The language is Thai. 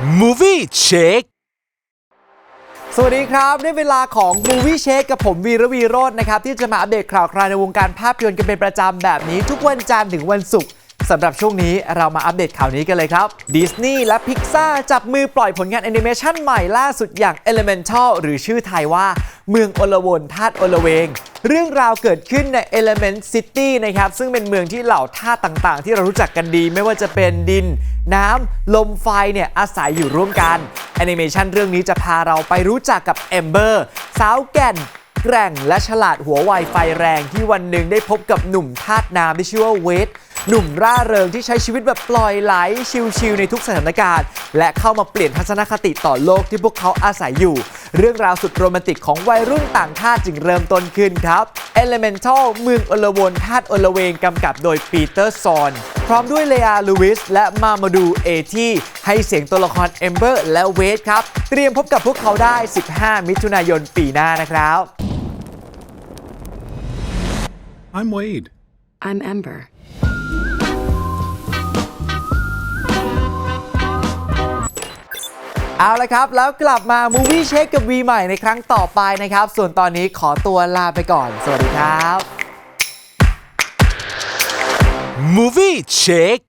Movie Check สวัสดีครับ ได้เวลาของ Movie Check กับผมวีระวีโรจน์นะครับ ที่จะมาอัปเดตข่าวคราวในวงการภาพยนตร์กันเป็นประจำแบบนี้ทุกวันจันทร์ถึงวันศุกร์ สำหรับช่วงนี้เรามาอัปเดตข่าวนี้กันเลยครับดิสนีย์และพิกซาจับมือปล่อยผลงานแอนิเมชันใหม่ล่าสุดอย่าง Elemental หรือชื่อไทยว่า เมืองอลวนธาตุอลเวง เรื่องราวเกิดขึ้นใน Element City นะครับซึ่งเป็นเมืองที่เหล่าธาตุต่างๆ ที่เรารู้จักกันดี ไม่ว่าจะเป็นดิน น้ำ ลมไฟเนี่ยอาศัยอยู่ร่วมกันแอนิเมชันเรื่องนี้จะพาเราไปรู้จักกับเอมเบอร์สาวแก่นแกร่งและฉลาดหัวไวไฟแรงที่วันหนึ่งได้พบกับหนุ่มธาตุน้ำที่ชื่อว่าเวท หนุ่มร่าเริงที่ใช้ชีวิตแบบปล่อยไหลชิลๆในทุกสถานการณ์ และเข้ามาเปลี่ยนทัศนคติต่อโลกที่พวกเขาอาศัยอยู่ เรื่องราวสุดโรแมนติกของวัยรุ่นต่างชาติจึงเริ่มต้นขึ้นครับ Elemental เมืองอลวนธาตุอลเวงกำกับโดยปีเตอร์ซอน พร้อมด้วยเลอาลูวิส และมามาดูเอที่ให้เสียงตัวละครเอมเบอร์และเวทครับ เตรียมพบกับพวกเขาได้ 15 มิถุนายนปีหน้านะครับ I'm Wade. I'm Ember. เอาละครับ แล้วกลับมา Movie Check กับวีใหม่ในครั้งต่อไปนะครับ ส่วนตอนนี้ขอตัวลาไปก่อน สวัสดีครับ Movie Check